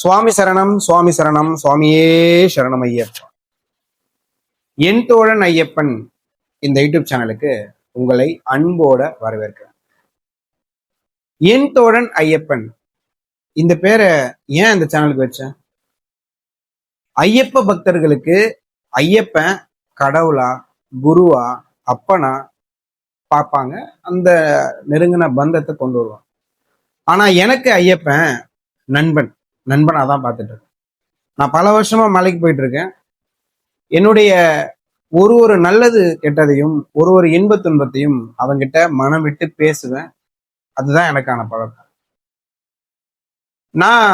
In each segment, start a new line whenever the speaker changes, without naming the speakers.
சுவாமி சரணம் சுவாமி சரணம் சுவாமியே சரணம் ஐயப்பா. என் தோழன் ஐயப்பன் இந்த யூடியூப் சேனலுக்கு உங்களை அன்போட வரவேற்கிறேன். என் தோழன் ஐயப்பன் இந்த பேரை ஏன் இந்த சேனலுக்கு வச்சேன் ஐயப்ப பக்தர்களுக்கு ஐயப்பன் கடவுளா குருவா அப்பனா பார்ப்பாங்க. அந்த நெருங்கின பந்தத்தை கொண்டு வருவான் ஆனா எனக்கு ஐயப்பன் நண்பன். நண்பனாக தான் பார்த்துட்டு இருக்கேன் நான் பல வருஷமாக மலைக்கு போயிட்டு இருக்கேன் என்னுடைய ஒரு ஒரு நல்லது கெட்டதையும் ஒரு ஒரு இன்பத் துன்பத்தையும் அவங்கிட்ட மனம் விட்டு பேசுவேன். அதுதான் எனக்கான பழக்கம். நான்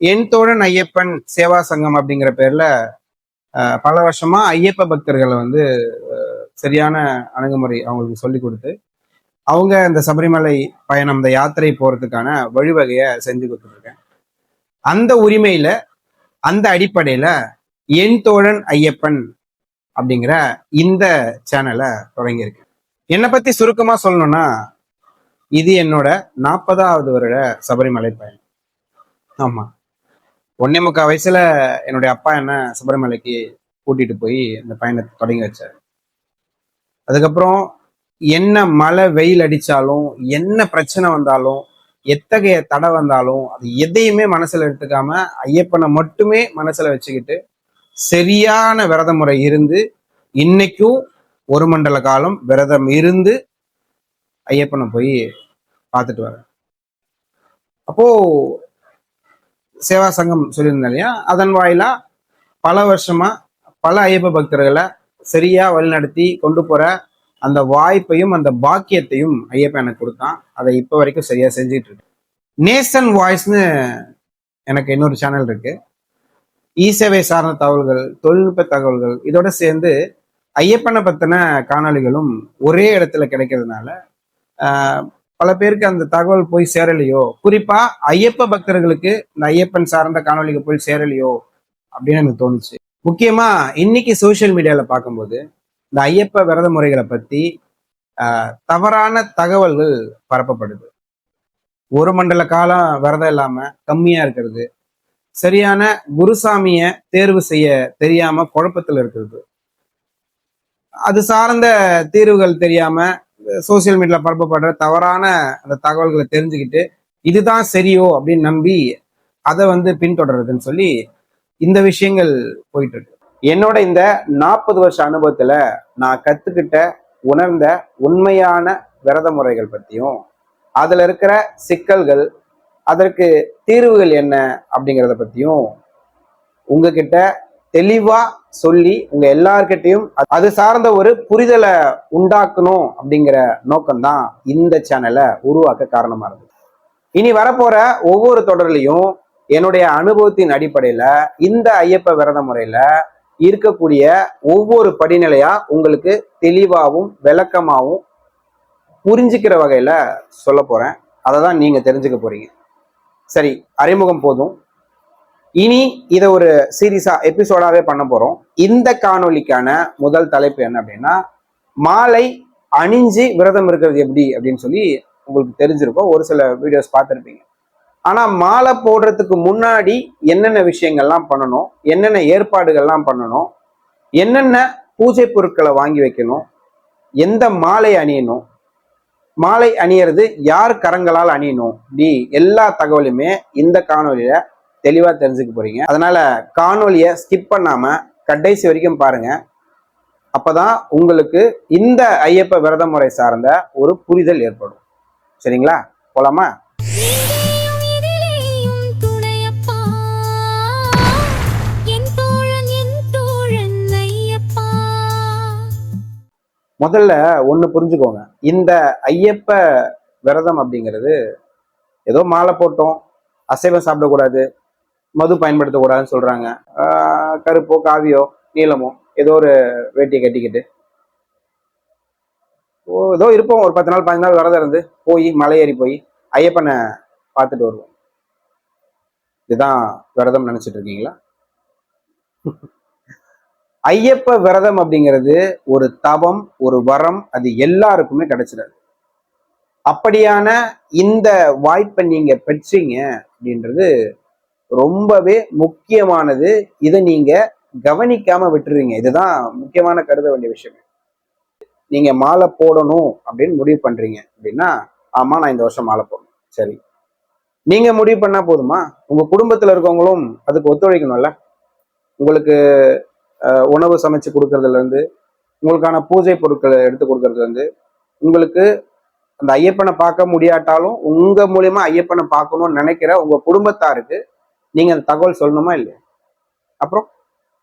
என் தோழன் ஐயப்பன் சேவா சங்கம் அப்படிங்கிற பேர்ல பல வருஷமா ஐயப்ப பக்தர்களை வந்து சரியான அணுகுமுறை அவங்களுக்கு சொல்லி கொடுத்து அவங்க இந்த சபரிமலை பயணம் இந்த யாத்திரை போறதுக்கான வழிவகையை செஞ்சு கொடுத்துருக்கேன் அந்த உரிமையில அந்த அடிப்படையில என் தோழன் ஐயப்பன் அப்படிங்கிற இந்த சேனலை தொடங்கியிருக்கேன் என்னை பத்தி சுருக்கமா சொல்லணும்னா இது என்னோட நாற்பதாவது வருட சபரிமலை பயணம். ஆமா. ஒன்னே முக்கால் வயசுல என்னுடைய அப்பா என்ன சபரிமலைக்கு கூட்டிட்டு போய் இந்த பயணத்தை தொடங்கி வச்சார். அதுக்கப்புறம் என்ன மழை வெயில் அடிச்சாலும் என்ன பிரச்சனை வந்தாலும் எத்தகைய தடை வந்தாலும் அது எதையுமே மனசுல எடுத்துக்காம ஐயப்பனை மட்டுமே மனசுல வச்சுக்கிட்டு சரியான விரத முறை இருந்து இன்னைக்கும் ஒரு மண்டல காலம் விரதம் இருந்து ஐயப்பனை போய் பார்த்துட்டு வரேன் அப்போ சேவா சங்கம் சொல்லியிருந்தேன் இல்லையா? அதன் வாயிலா பல வருஷமா பல ஐயப்ப பக்தர்களை சரியா வழிநடத்தி கொண்டு போற அந்த வாய்ப்பையும் அந்த பாக்கியத்தையும் ஐயப்பன் எனக்கு கொடுத்தான். அதை இப்போ வரைக்கும் சரியா செஞ்சுட்டு இருக்கேன் நேசன் வாய்ஸ்னு எனக்கு இன்னொரு சேனல் இருக்கு. இ சேவை சார்ந்த தகவல்கள் தொழில்நுட்ப தகவல்கள் இதோட சேர்ந்து ஐயப்பனை பத்தின காணொளிகளும் ஒரே இடத்துல கிடைக்கிறதுனால பல பேருக்கு அந்த தகவல் போய் சேரலையோ குறிப்பா ஐயப்ப பக்தர்களுக்கு இந்த ஐயப்பன் சார்ந்த காணொளிகள் போய் சேரலையோ அப்படின்னு எனக்கு தோணுச்சு. முக்கியமா இன்னைக்கு சோஷியல் மீடியால பார்க்கும்போது இந்த ஐயப்ப விரத முறைகளை பத்தி ஆஹ், தவறான தகவல்கள் பரப்பப்படுது. ஒரு மண்டல காலம் விரதம் இல்லாம கம்மியா இருக்கிறது. சரியான குருசாமிய தேர்வு செய்ய தெரியாம குழப்பத்தில் இருக்கிறது. அது சார்ந்த தீர்வுகள் தெரியாம சோசியல் மீடியால பரப்பப்படுற தவறான அந்த தகவல்களை தெரிஞ்சுக்கிட்டு இதுதான் சரியோ அப்படின்னு நம்பி அதை வந்து பின்தொடர்றதுன்னு சொல்லி இந்த விஷயங்கள் போயிட்டு இருக்கு. என்னோட இந்த நாற்பது வருஷ அனுபவத்துல நான் கத்துக்கிட்ட உணர்ந்த உண்மையான விரத முறைகள் பத்தியும் அதுல இருக்கிற சிக்கல்கள் அதற்கு தீர்வுகள் என்ன அப்படிங்கிறத பத்தியும் உங்ககிட்ட தெளிவா சொல்லி உங்க எல்லார்கிட்டையும் அது சார்ந்த ஒரு புரிதலை உண்டாக்கணும் அப்படிங்கிற நோக்கம்தான் இந்த சேனலை உருவாக்க காரணமா இருந்தது. இனி வரப்போற ஒவ்வொரு தொடர்லையும் என்னுடைய அனுபவத்தின் அடிப்படையில இந்த ஐயப்ப விரத முறையில இருக்கக்கூடிய ஒவ்வொரு படிநிலையா உங்களுக்கு தெளிவாகவும் விளக்கமாகவும் புரிஞ்சுக்கிற வகையில சொல்ல போறேன். அதை தான் நீங்க தெரிஞ்சுக்க போறீங்க. சரி அறிமுகம் போதும். இனி இதை ஒரு சீரீஸா எபிசோடாவே பண்ண போறோம். இந்த காணொலிக்கான முதல் தலைப்பு என்ன அப்படின்னா மாலை அணிஞ்சு விரதம் இருக்கிறது எப்படி அப்படின்னு சொல்லி உங்களுக்கு தெரிஞ்சிருக்கும். ஒரு சில வீடியோஸ் பார்த்துருப்பீங்க. ஆனால் மாலை போடுறதுக்கு முன்னாடி என்னென்ன விஷயங்கள்லாம் பண்ணணும்? என்னென்ன ஏற்பாடுகள்லாம் பண்ணணும்? என்னென்ன பூஜை பொருட்களை வாங்கி வைக்கணும்? எந்த மாலை அணியணும்? மாலை அணியறது யார் கரங்களால் அணியணும்? டி எல்லா தகவலுமே இந்த காணொலியில தெளிவாக தெரிஞ்சுக்க போறீங்க. அதனால காணொலியை ஸ்கிப் பண்ணாம கடைசி வரைக்கும் பாருங்க. அப்பதான் உங்களுக்கு இந்த ஐயப்ப விரத முறை சார்ந்த ஒரு புரிதல் ஏற்படும். சரிங்களா? போலாமா? முதல்ல ஒண்ணு புரிஞ்சுக்கோங்க. இந்த ஐயப்ப விரதம் அப்படிங்கிறது ஏதோ மாலை போட்டோம் அசைவம் சாப்பிடக்கூடாது மது பயன்படுத்தக்கூடாதுன்னு சொல்றாங்க. கருப்போ காவியோ நீளமோ ஏதோ ஒரு வேட்டியை கட்டிக்கிட்டு. ஓ ஏதோ இருப்போம். ஒரு பத்து நாள் பதினஞ்சு நாள் விரதம் இருந்து போய் மலை ஏறி போய் ஐயப்பனை பார்த்துட்டு வருவோம். இதுதான் விரதம் நினைச்சிட்டு இருக்கீங்களா? ஐயப்ப விரதம் அப்படிங்கிறது ஒரு தவம் ஒரு வரம் அது எல்லாருக்குமே கிடைச்சிடாது. அப்படியான இந்த வாய்ப்பை நீங்க பெற்றீங்க அப்படின்றது ரொம்பவே முக்கியமானது. இதை நீங்க கவனிக்காம விட்டுறீங்க. இதுதான் முக்கியமான கருத வேண்டிய விஷயம். நீங்க மாலை போடணும் அப்படின்னு முடிவு பண்றீங்க அப்படின்னா ஆமா நான் இந்த வருஷம் மாலை போடணும். சரி. நீங்க முடிவு பண்ணா போதுமா? உங்க குடும்பத்துல இருக்கவங்களும் அதுக்கு ஒத்துழைக்கணும்ல? உங்களுக்கு உணவு சமைச்சு கொடுக்கறதுலேருந்து உங்களுக்கான பூஜை பொருட்களை எடுத்து கொடுக்கறதுலேருந்து உங்களுக்கு அந்த ஐயப்பனை பார்க்க முடியாட்டாலும் உங்கள் மூலியமா ஐயப்பனை பார்க்கணும்னு நினைக்கிற உங்கள் குடும்பத்தாருக்கு நீங்கள் அந்த தகவல் சொல்லணுமா இல்லையா? அப்புறம்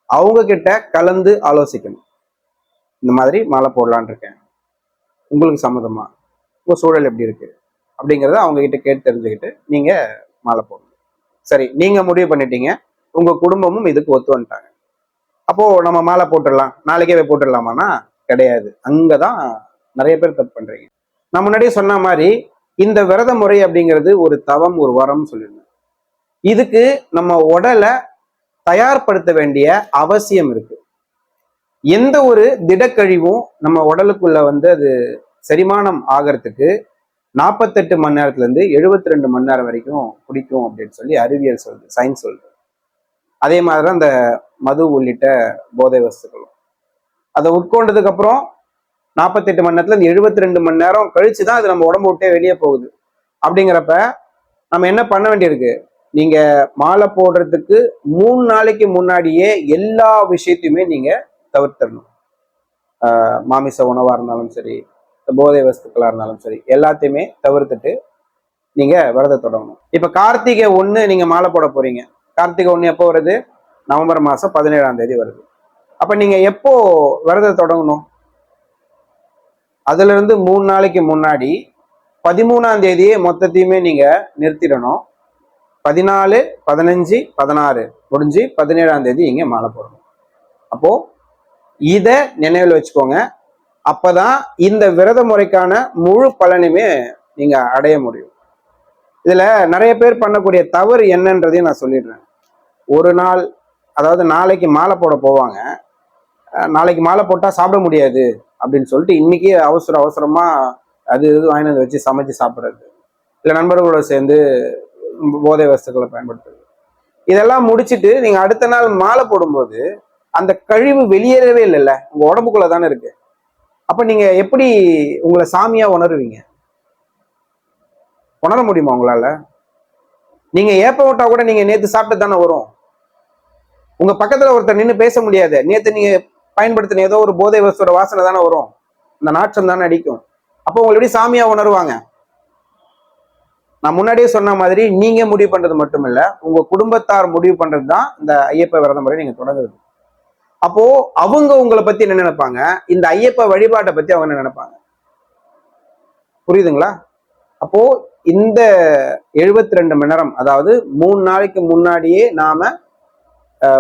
அவங்க கிட்ட கலந்து ஆலோசிக்கணும். இந்த மாதிரி மாலை போடலான்னு இருக்கேன். உங்களுக்கு சம்மதமா? உங்கள் சூழல் எப்படி இருக்கு? அப்படிங்கிறத அவங்க கிட்ட கேட்டு தெரிஞ்சுக்கிட்டு நீங்கள் மாலை போடணும். சரி நீங்கள் முடிவு பண்ணிட்டீங்க. உங்கள் குடும்பமும் இதுக்கு ஒத்து வந்துட்டாங்க. அப்போ நம்ம மாலை போட்டுடலாம். நாளைக்கே போய் போட்டுடலாமான்னா? கிடையாது. அங்கதான் நிறைய பேர் தப்பு பண்றீங்க. நான் முன்னாடியே சொன்ன மாதிரி இந்த விரத முறை அப்படிங்கிறது ஒரு தவம் ஒரு வரம் சொல்லியிருந்தேன் இதுக்கு நம்ம உடலை தயார்படுத்த வேண்டிய அவசியம் இருக்கு. எந்த ஒரு திடக்கழிவும் நம்ம உடலுக்குள்ள வந்து அது செரிமானம் ஆகிறதுக்கு நாற்பத்தெட்டு மணி நேரத்துல இருந்து எழுபத்தி ரெண்டு மணி நேரம் வரைக்கும் பிடிக்கும் அப்படின்னு சொல்லி அறிவியல் சொல்லுது சயின்ஸ் சொல்லுது அதே மாதிரி தான் இந்த மது உள்ளிட்ட போதை வஸ்துக்களும். அதை உட்கொண்டதுக்கு அப்புறம் நாற்பத்தெட்டு மணி நேரத்துல இந்த எழுபத்தி ரெண்டு மணி நேரம் கழிச்சு தான் அது நம்ம உடம்பு விட்டே வெளியே போகுது. அப்படிங்கிறப்ப நம்ம என்ன பண்ண வேண்டியிருக்கு? நீங்க மாலை போடுறதுக்கு மூணு நாளைக்கு முன்னாடியே எல்லா விஷயத்தையுமே நீங்க தவிர்த்திடணும். மாமிச உணவா இருந்தாலும் சரி போதை வஸ்துக்களா இருந்தாலும் சரி எல்லாத்தையுமே தவிர்த்துட்டு நீங்க விரத தொடங்கணும். இப்ப கார்த்திகை ஒண்ணு நீங்க மாலை போட போறீங்க. கார்த்திகை ஒன்று எப்போ வருது? நவம்பர் மாசம் பதினேழாம் தேதி வருது. அப்போ நீங்க எப்போ விரதம் தொடங்கணும்? அதுல இருந்து மூணு நாளைக்கு முன்னாடி பதிமூணாம் தேதியே மொத்தத்தையுமே நீங்க நிறுத்திடணும். பதினாலு பதினஞ்சு பதினாறு முடிஞ்சு பதினேழாம் தேதி இங்க மாலை போடணும். அப்போ இத நினைவில் வச்சுக்கோங்க. அப்போதான் இந்த விரத முறைக்கான முழு பலனுமே நீங்க அடைய முடியும். இதுல நிறைய பேர் பண்ணக்கூடிய தவறு என்னன்றதையும் நான் சொல்லிடுறேன். ஒரு நாள் அதாவது நாளைக்கு மாலை போட போவாங்க. நாளைக்கு மாலை போட்டால் சாப்பிட முடியாது அப்படின்னு சொல்லிட்டு இன்னைக்கே அவசர அவசரமாக அது இது வாங்கினது வச்சு சமைச்சு சாப்பிட்றது. இல்லை நண்பர்களோட சேர்ந்து போதை வஸ்துக்களை பயன்படுத்துறது. இதெல்லாம் முடிச்சுட்டு நீங்கள் அடுத்த நாள் மாலை போடும்போது அந்த கழிவு வெளியேறவே இல்லைல்ல. உங்கள் உடம்புக்குள்ளே தானே இருக்கு. அப்போ நீங்கள் எப்படி உங்களை சாமியாக உணருவீங்க? உணர முடியுமா உங்களால்? நீங்க ஏப்ப விட்டா கூட நீங்க நேத்து சாப்பிட்டு தானே வரும். உங்க பக்கத்துல ஒருத்தர் நின்று பேச முடியாது. நேத்து நீங்க பயன்படுத்தின ஏதோ ஒரு போதை வஸ்தோட வாசனை தானே வரும். இந்த நாற்றம் தானே அடிக்கும். அப்போ உங்களை எப்படி சாமியா உணருவாங்க? நான் முன்னாடியே சொன்ன மாதிரி நீங்க முடிவு பண்றது மட்டும் இல்ல உங்க குடும்பத்தார் முடிவு பண்றது தான் இந்த ஐயப்ப விரத முறை நீங்க தொடங்குறது. அப்போ அவங்க உங்களை பத்தி என்ன நினைப்பாங்க? இந்த ஐயப்ப வழிபாட்டை பத்தி அவங்க என்ன நினைப்பாங்க? புரியுதுங்களா? அப்போ இந்த எழுபத்தி ரெண்டு மணி நேரம் அதாவது மூணு நாளைக்கு முன்னாடியே நாம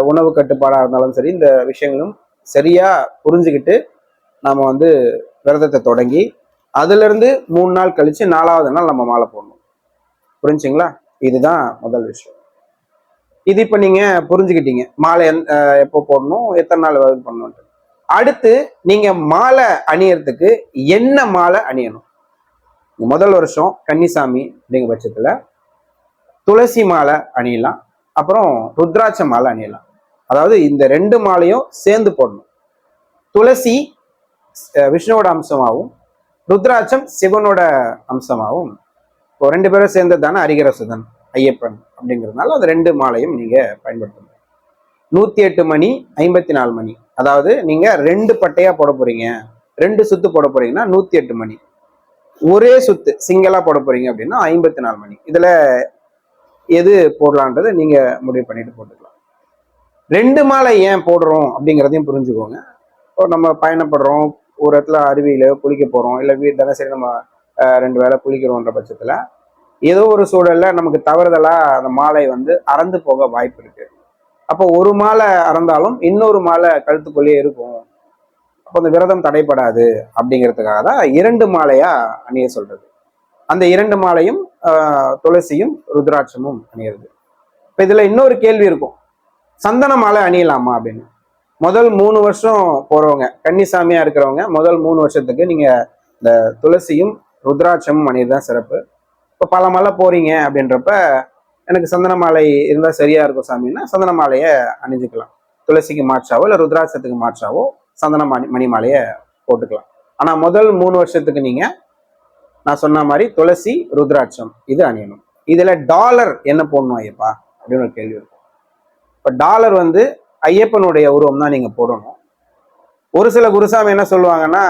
உணவு கட்டுப்பாடாக இருந்தாலும் சரி இந்த விஷயங்களும் சரியா புரிஞ்சுக்கிட்டு நாம வந்து விரதத்தை தொடங்கி அதுலேருந்து மூணு நாள் கழிச்சு நாலாவது நாள் நம்ம மாலை போடணும். புரிஞ்சுங்களா? இதுதான் முதல் விஷயம். இது இப்போ நீங்க புரிஞ்சுக்கிட்டீங்க மாலை எந்- எப்போ போடணும் எத்தனை நாள் இது அடுத்து நீங்க மாலை அணியறதுக்கு என்ன மாலை அணியணும்? முதல் வருஷம் கன்னிசாமி அப்படிங்கிற பட்சத்தில் துளசி மாலை அணியலாம். அப்புறம் ருத்ராட்ச மாலை அணியலாம். அதாவது இந்த ரெண்டு மாலையும் சேர்ந்து போடணும். துளசி விஷ்ணுவோட அம்சமாகவும் ருத்ராட்சம் சிவனோட அம்சமாகவும். இப்போ ரெண்டு பேரும் சேர்ந்தது தானே ஹரிகரசுதன் ஐயப்பன் அப்படிங்கிறதுனால அந்த ரெண்டு மாலையும் நீங்கள் பயன்படுத்தணும். நூற்றி எட்டு மணி ஐம்பத்தி நாலு மணி. அதாவது நீங்கள் ரெண்டு பட்டையாக போட போகிறீங்க ரெண்டு சுத்து போட போகிறீங்கன்னா நூற்றி எட்டு மணி. ஒரே சுத்து சிங்கிளா போட போறீங்க அப்படின்னா ஐம்பத்தி நாலு மணி. இதுல எது போடலான்றதை நீங்க முடிவு பண்ணிட்டு போட்டுக்கலாம். ரெண்டு மாலை ஏன் போடுறோம் அப்படிங்கிறதையும் புரிஞ்சுக்கோங்க. இப்போ நம்ம பயணப்படுறோம் ஒரு இடத்துல அருவியில குளிக்க போறோம் இல்லை வீடு தினசரி நம்ம ரெண்டு வேளை குளிக்கிறோன்ற பட்சத்துல ஏதோ ஒரு சூழல்ல நமக்கு தவறுதலா அந்த மாலை வந்து அறந்து போக வாய்ப்பு இருக்கு. அப்போ ஒரு மாலை அறந்தாலும் இன்னொரு மாலை கழுத்துக்குள்ளேயே இருக்கும். அப்போ அந்த விரதம் தடைப்படாது அப்படிங்கிறதுக்காக தான் இரண்டு மாலையா அணிய சொல்றது. அந்த இரண்டு மாலையும் ஆஹ், துளசியும் ருத்ராட்சமும் அணியிறது. இப்போ இதுல இன்னொரு கேள்வி இருக்கும். சந்தன மாலை அணியலாமா அப்படின்னு. முதல் மூணு வருஷம் போறவங்க கன்னிசாமியா இருக்கிறவங்க முதல் மூணு வருஷத்துக்கு நீங்க இந்த துளசியும் ருத்ராட்சமும் அணியது தான் சிறப்பு. இப்போ பல மலை போறீங்க அப்படின்றப்ப எனக்கு சந்தன மாலை இருந்தால் சரியா இருக்கும் சாமின்னா சந்தன மாலையை அணிஞ்சுக்கலாம். துளசிக்கு மாற்றாவோ இல்லை ருத்ராட்சத்துக்கு மாற்றாவோ சந்தன மணி மணிமாலையை போட்டுக்கலாம். ஆனால் முதல் மூணு வருஷத்துக்கு நீங்கள் நான் சொன்ன மாதிரி துளசி ருத்ராட்சம் இது அணியணும். இதில் டாலர் என்ன போடணும் ஐயப்பா? அப்படின்னு ஒரு கேள்வி இருக்கும். இப்போ டாலர் வந்து ஐயப்பனுடைய உருவம் தான் நீங்கள் போடணும். ஒரு சில குருசாமி என்ன சொல்லுவாங்கன்னா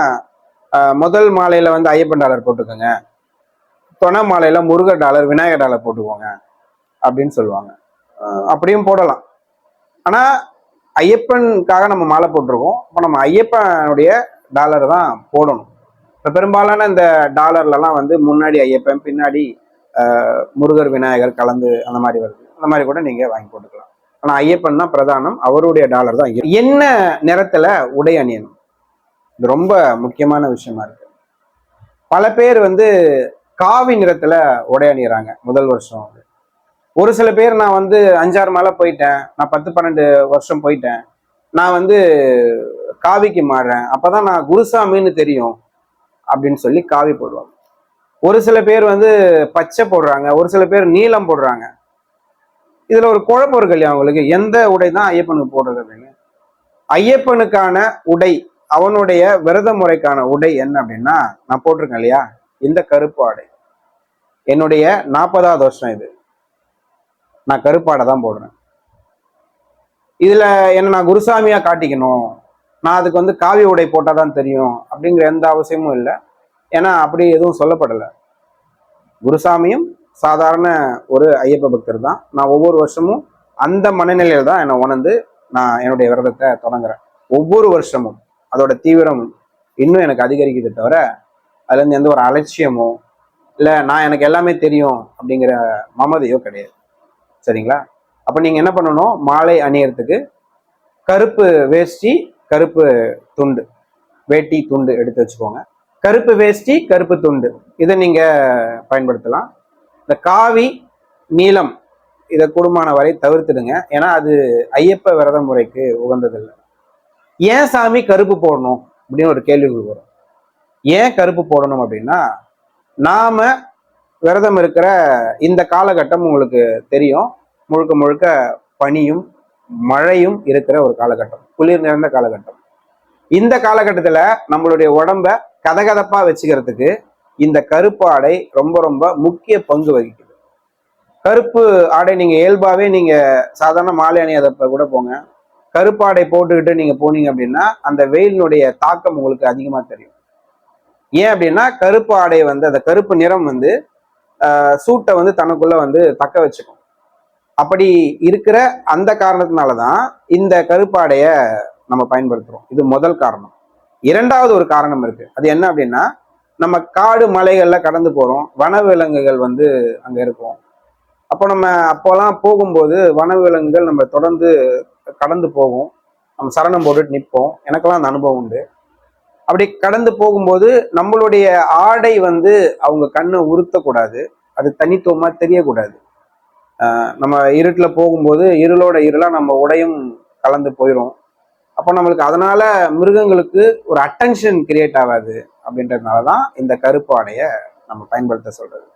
முதல் மாலையில் வந்து ஐயப்பன் டாலர் போட்டுக்கோங்க. துணை மாலையில் முருகர் டாலர் விநாயகர் டாலர் போட்டுக்கோங்க. அப்படின்னு சொல்லுவாங்க. அப்படியும் போடலாம். ஆனால் ஐயப்பனுக்காக நம்ம மாலை போட்டிருக்கோம். அப்போ நம்ம ஐயப்பனுடைய டாலர் தான் போடணும். இப்போ பெரும்பாலான இந்த டாலர்லலாம் வந்து முன்னாடி ஐயப்பன் பின்னாடி முருகர் விநாயகர் கலந்து அந்த மாதிரி வருது. அந்த மாதிரி கூட நீங்கள் வாங்கி போட்டுக்கலாம். ஆனால் ஐயப்பன் தான் பிரதானம் அவருடைய டாலர் தான் என்ன நிறத்துல உடை அணியணும்? இது ரொம்ப முக்கியமான விஷயமா இருக்கு. பல பேர் வந்து காவி நிறத்துல உடை அணியறாங்க முதல் வருஷம் ஒரு சில பேர் நான் வந்து அஞ்சாறு மேலே போயிட்டேன். நான் பத்து பன்னெண்டு வருஷம் போயிட்டேன். நான் வந்து காவிக்கு மாறுறேன். அப்போதான் நான் குருசாமின்னு தெரியும் அப்படின்னு சொல்லி காவி போடுவாங்க. ஒரு சில பேர் வந்து பச்சை போடுறாங்க. ஒரு சில பேர் நீலம் போடுறாங்க. இதில் ஒரு குழப்பம் இருக்கு இல்லையா அவங்களுக்கு எந்த உடை தான் ஐயப்பனுக்கு போடுறது அப்படின்னு? ஐயப்பனுக்கான உடை அவனுடைய விரத முறைக்கான உடை என்ன அப்படின்னா நான் போட்டிருக்கேன் இல்லையா? இந்த கருப்பு ஆடை. என்னுடைய நாற்பதாவது வருஷம் இது. நான் கருப்பாடை தான் போடுறேன். இதில் என்ன நான் குருசாமியாக காட்டிக்கணும். நான் அதுக்கு வந்து காவி உடை போட்டால் தான் தெரியும் அப்படிங்கிற எந்த அவசியமும் இல்லை. ஏன்னா அப்படி எதுவும் சொல்லப்படலை. குருசாமியும் சாதாரண ஒரு ஐயப்ப பக்தர் தான். நான் ஒவ்வொரு வருஷமும் அந்த மனநிலையில் தான் என்னை உணர்ந்து நான் என்னுடைய விரதத்தை தொடங்குறேன். ஒவ்வொரு வருஷமும் அதோட தீவிரம் இன்னும் எனக்கு அதிகரிக்குது தவிர அதுலேருந்து எந்த ஒரு அலட்சியமோ இல்லை நான் எனக்கு எல்லாமே தெரியும் அப்படிங்கிற மமதையோ கிடையாது. சரிங்களா? அப்போ நீங்கள் என்ன பண்ணணும்? மாலை அணியறதுக்கு கருப்பு வேஷ்டி கருப்பு துண்டு வேட்டி துண்டு எடுத்து வச்சுக்கோங்க. கருப்பு வேஷ்டி கருப்பு துண்டு இதை நீங்கள் பயன்படுத்தலாம். இந்த காவி நீளம் இதை கூடுமான வரை தவிர்த்துடுங்க. ஏன்னா அது ஐயப்ப விரத முறைக்கு உகந்ததில்லை. ஏன் சாமி கருப்பு போடணும்? அப்படின்னு ஒரு கேள்வி வரும். ஏன் கருப்பு போடணும் அப்படின்னா நாம விரதம் இருக்கிற இந்த காலகட்டம் உங்களுக்கு தெரியும். முழுக்க முழுக்க பனியும் மழையும் இருக்கிற ஒரு காலகட்டம். குளிர் நிறைந்த காலகட்டம். இந்த காலகட்டத்தில் நம்மளுடைய உடம்ப கதகதப்பாக வச்சுக்கிறதுக்கு இந்த கருப்பு ஆடை ரொம்ப ரொம்ப முக்கிய பங்கு வகிக்குது. கருப்பு ஆடை நீங்கள் இயல்பாகவே நீங்கள் சாதாரண மாலை அணியாதப்ப கூட போங்க. கருப்பு ஆடை போட்டுக்கிட்டு நீங்கள் போனீங்க அப்படின்னா அந்த வெயிலினுடைய தாக்கம் உங்களுக்கு அதிகமாக தெரியும். ஏன் அப்படின்னா கருப்பு ஆடை வந்து அந்த கருப்பு நிறம் வந்து சூட்டை வந்து தனக்குள்ள வந்து தக்க வச்சுக்கும். அப்படி இருக்கிற அந்த காரணத்தினால தான் இந்த கருப்பாடைய நம்ம பயன்படுத்துகிறோம் இது முதல் காரணம். இரண்டாவது ஒரு காரணம் இருக்கு. அது என்ன அப்படின்னா நம்ம காடு மலைகள்ல கடந்து போறோம். வனவிலங்குகள் வந்து அங்க இருக்கும். அப்போ நம்ம அப்போலாம் போகும்போது வனவிலங்குகள் நம்ம தொடர்ந்து கடந்து போகும். நம்ம சரணம் போட்டுட்டு நிற்போம். எனக்கெல்லாம் அந்த அனுபவம் உண்டு. அப்படி கடந்து போகும்போது நம்மளுடைய ஆடை வந்து அவங்க கண்ணை உறுத்தக்கூடாது அது தனித்துவமாக தெரியக்கூடாது. நம்ம இருட்டில் போகும்போது இருளோட இருளாக நம்ம உடையும் கலந்து போயிடும் அப்போ நம்மளுக்கு அதனால மிருகங்களுக்கு ஒரு அட்டென்ஷன் கிரியேட் ஆகாது அப்படின்றதுனால தான் இந்த கருப்பு ஆடையை நம்ம பயன்படுத்த சொல்றது.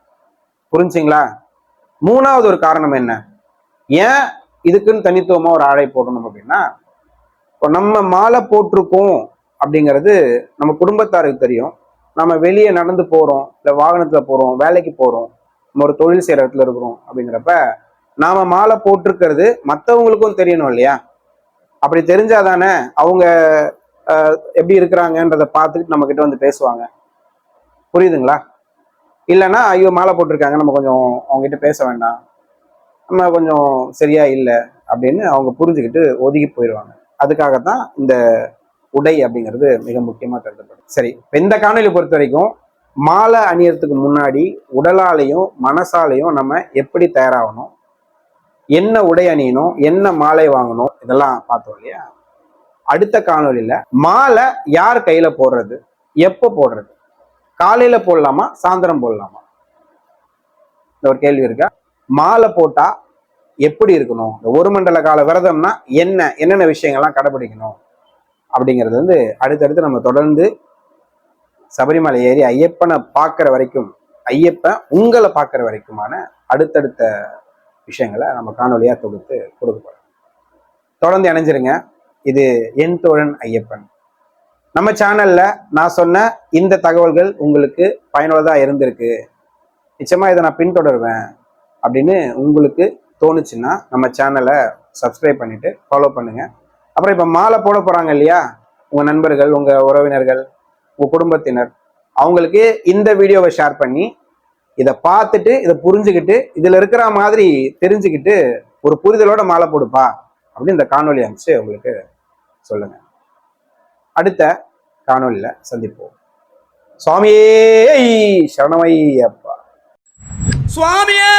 புரிஞ்சுங்களா? மூணாவது ஒரு காரணம் என்ன? ஏன் இதுக்குன்னு தனித்துவமாக ஒரு ஆடை போடணும் அப்படின்னா இப்போ நம்ம மாலை போட்டிருக்கோம் அப்படிங்கிறது நம்ம குடும்பத்தாருக்கு தெரியும். நம்ம வெளியே நடந்து போகிறோம் இல்லை வாகனத்தில் போகிறோம் வேலைக்கு போகிறோம் நம்ம ஒரு தொழில் செய்கிற இடத்துல இருக்கிறோம் அப்படிங்கிறப்ப நாம் மாலை போட்டிருக்கிறது மற்றவங்களுக்கும் தெரியணும் இல்லையா? அப்படி தெரிஞ்சாதானே அவங்க எப்படி இருக்கிறாங்கன்றதை பார்த்துட்டு நம்ம கிட்ட வந்து பேசுவாங்க. புரியுதுங்களா? இல்லைன்னா ஐயோ மாலை போட்டிருக்காங்க நம்ம கொஞ்சம் அவங்க கிட்ட பேச வேண்டாம். நம்ம கொஞ்சம் சரியா இல்லை அப்படின்னு அவங்க புரிஞ்சுக்கிட்டு ஒதுக்கி போயிடுவாங்க அதுக்காகத்தான் இந்த உடை அப்படிங்கிறது மிக முக்கியமாக கருதப்படும். சரி இந்த காணொலி பொறுத்த வரைக்கும் மாலை அணியறதுக்கு முன்னாடி உடலாலையும் மனசாலையும் நம்ம எப்படி தயாராகணும்? என்ன உடை அணியணும்? என்ன மாலை வாங்கணும்? இதெல்லாம் பார்த்தோம் இல்லையா? அடுத்த காணொலியில் மாலை யார் கையில் போடுறது? எப்போ போடுறது? காலையில் போடலாமா? சாயந்தரம் போடலாமா? இந்த ஒரு கேள்வி இருக்கா? மாலை போட்டால் எப்படி இருக்கணும்? இந்த ஒரு மண்டல கால விரதம்னா என்ன? என்னென்ன விஷயங்கள்லாம் கடைபிடிக்கணும்? அப்படிங்கிறது வந்து அடுத்தடுத்து நம்ம தொடர்ந்து சபரிமலை ஏறி ஐயப்பனை பார்க்குற வரைக்கும் ஐயப்பன் உங்களை பார்க்குற வரைக்குமான அடுத்தடுத்த விஷயங்களை நம்ம காணொலியாக தொகுத்து கொடுக்க போகிறோம் தொடர்ந்து இணைஞ்சிருங்க. இது என் தோழன் ஐயப்பன். நம்ம சேனல்ல நான் சொன்ன இந்த தகவல்கள் உங்களுக்கு பயனுள்ளதாக இருந்திருக்கு. நிச்சயமா இதை நான் பின்தொடருவேன் அப்படின்னு உங்களுக்கு தோணுச்சுன்னா நம்ம சேனலை சப்ஸ்கிரைப் பண்ணிட்டு ஃபாலோ பண்ணுங்கள் அப்புறம் இப்போ மாலை போட போகிறாங்க இல்லையா? உங்கள் நண்பர்கள் உங்கள் உறவினர்கள் உங்கள் குடும்பத்தினர் அவங்களுக்கு இந்த வீடியோவை ஷேர் பண்ணி இதை பார்த்துட்டு இதை புரிஞ்சுக்கிட்டு இதில் இருக்கிற மாதிரி தெரிஞ்சுக்கிட்டு ஒரு புரிதலோட மாலை போடுப்பா அப்படின்னு இந்த காணொலி அமைச்சு உங்களுக்கு சொல்லுங்கள் அடுத்த காணொலியில் சந்திப்போம். சுவாமியே சரணமையப்பா.
சுவாமியே!